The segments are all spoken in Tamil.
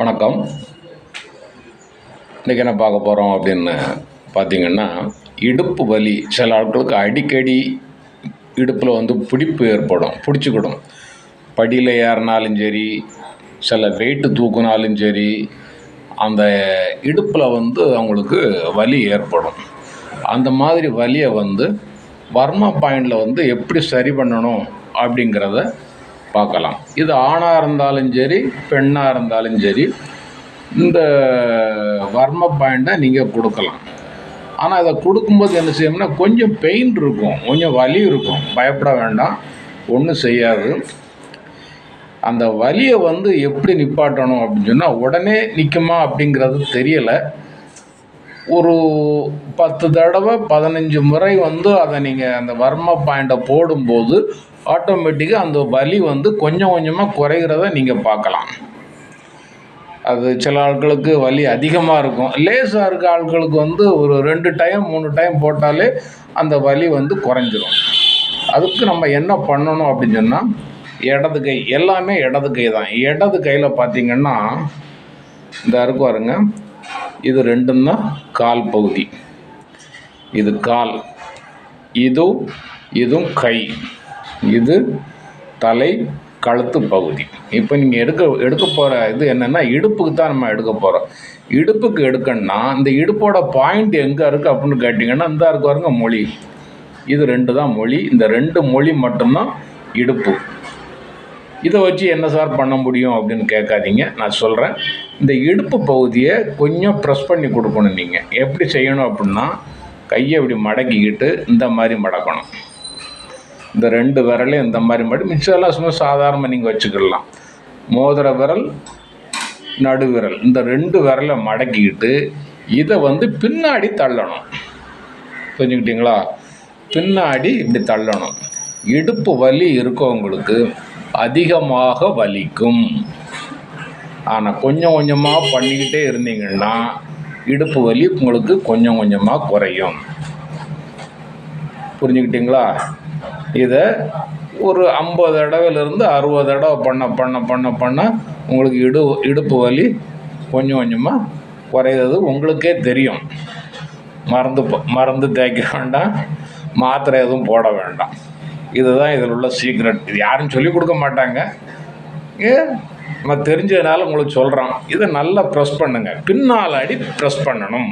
வணக்கம். இன்றைக்கி என்ன பார்க்க போகிறோம் அப்படின்னு பார்த்தீங்கன்னா இடுப்பு வலி. சில ஆட்களுக்கு அடிக்கடி இடுப்பில் வந்து பிடிப்பு ஏற்படும் பிடிச்சிக்கிடும். படியில் ஏறினாலும் சரி சில வெயிட்டு தூக்குனாலும் சரி அந்த இடுப்பில் வந்து அவங்களுக்கு வலி ஏற்படும். அந்த மாதிரி வலியை வந்து வர்மா பாயிண்டில் வந்து எப்படி சரி பண்ணணும் அப்படிங்கிறத பார்க்கலாம். இது ஆணாக இருந்தாலும் சரி பெண்ணாக இருந்தாலும் சரி இந்த வர்ம பாயிண்ட்டை நீங்கள் கொடுக்கலாம். ஆனால் இதை கொடுக்கும்போது என்ன செய்யணும்னா கொஞ்சம் பெயின் இருக்கும் கொஞ்சம் வலி இருக்கும். பயப்பட வேண்டாம் ஒன்றும் செய்யாது. அந்த வலியை வந்து எப்படி நிப்பாட்டணும் அப்படின்னு சொன்னால் உடனே நிற்குமா அப்படிங்கிறது தெரியலை. ஒரு பத்து தடவை பதினஞ்சு முறை வந்து அதை நீங்கள் அந்த வர்ம பாயிண்ட்டை போடும்போது ஆட்டோமேட்டிக்காக அந்த வலி வந்து கொஞ்சம் கொஞ்சமாக குறைகிறத நீங்கள் பார்க்கலாம். அது சில ஆட்களுக்கு வலி அதிகமாக இருக்கும். லேசாக இருக்க ஆட்களுக்கு வந்து ஒரு ரெண்டு டைம் மூணு டைம் போட்டாலே அந்த வலி வந்து குறைஞ்சிரும். அதுக்கு நம்ம என்ன பண்ணணும் அப்படின்னு சொன்னால் இடது கை. எல்லாமே இடது கை தான். இடது கையில் பார்த்தீங்கன்னா இந்த இருக்கு பாருங்க. இது ரெண்டும் தான் கால் பகுதி. இது கால். இதுவும் இதுவும் கை. இது தலை கழுத்து பகுதி. இப்போ நீங்கள் எடுக்க எடுக்க போகிற இது என்னென்னா இடுப்புக்கு தான் நம்ம எடுக்க போகிறோம் இடுப்புக்கு எடுக்கணும்னா இந்த இடுப்போட பாயிண்ட் எங்கே இருக்குது அப்படின்னு கேட்டிங்கன்னா இந்த இருக்கு பாருங்க மொழி. இது ரெண்டு தான் மொழி. இந்த ரெண்டு மொழி மட்டும்தான் இடுப்பு. இதை வச்சு என்ன சார் பண்ண முடியும் அப்படின்னு கேட்காதீங்க. நான் சொல்கிறேன் இந்த இடுப்பு பகுதியை கொஞ்சம் ப்ரெஸ் பண்ணி கொடுக்கணும் நீங்கள் எப்படி செய்யணும் அப்படின்னா கையை இப்படி மடக்கிக்கிட்டு இந்த மாதிரி மடக்கணும். இந்த ரெண்டு விரலையும் இந்த மாதிரி மடி மிச்சம் சும்மா சாதாரணமாக நீங்கள் வச்சுக்கலாம் மோதிர விரல் நடுவிரல் இந்த ரெண்டு விரலை மடக்கிக்கிட்டு இதை வந்து பின்னாடி தள்ளணும். புரிஞ்சுக்கிட்டீங்களா? பின்னாடி இப்படி தள்ளணும். இடுப்பு வலி இருக்கவங்களுக்கு அதிகமாக வலிக்கும். ஆனால் கொஞ்சம் கொஞ்சமாக பண்ணிக்கிட்டே இருந்தீங்கன்னா இடுப்பு வலி உங்களுக்கு கொஞ்சம் கொஞ்சமாக குறையும். புரிஞ்சுக்கிட்டீங்களா? இதை ஒரு ஐம்பது தடவையிலேருந்து அறுபது தடவை பண்ண பண்ண பண்ண பண்ண உங்களுக்கு இடு இடுப்பு வலி கொஞ்சம் கொஞ்சமாக குறையிறது உங்களுக்கே தெரியும். மருந்து ப- மருந்து தேய்க்க வேண்டாம். மாத்திரை எதுவும் போட வேண்டாம். இதுதான் இதில் உள்ள சீக்ரெட் இது யாரும் சொல்லிக் கொடுக்க மாட்டாங்க. ஏ நம்ம தெரிஞ்சதுனால உங்களுக்கு சொல்கிறோம் இதை நல்லா ப்ரெஸ் பண்ணுங்கள் பின்னால் அடி ப்ரெஸ் பண்ணணும்.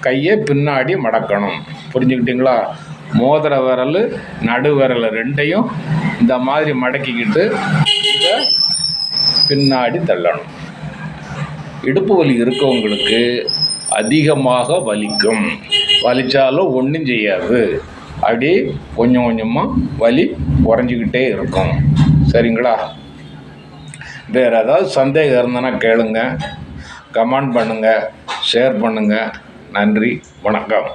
கையை பின்னாடி மடக்கணும். புரிஞ்சுக்கிட்டீங்களா? மோதிர விரல் நடுவிரல் ரெண்டையும் இந்த மாதிரி மடக்கிக்கிட்டு இதை பின்னாடி தள்ளணும். இடுப்பு வலி இருக்கவங்களுக்கு அதிகமாக வலிக்கும். வலித்தாலும் ஒன்றும் செய்யாது. அப்படி கொஞ்சம் கொஞ்சமாக வலி குறைஞ்சிக்கிட்டே இருக்கும். சரிங்களா? வேறு ஏதாவது சந்தேகம் இருந்தனா கேளுங்க. கமெண்ட் பண்ணுங்கள் ஷேர் பண்ணுங்கள் நன்றி வணக்கம்.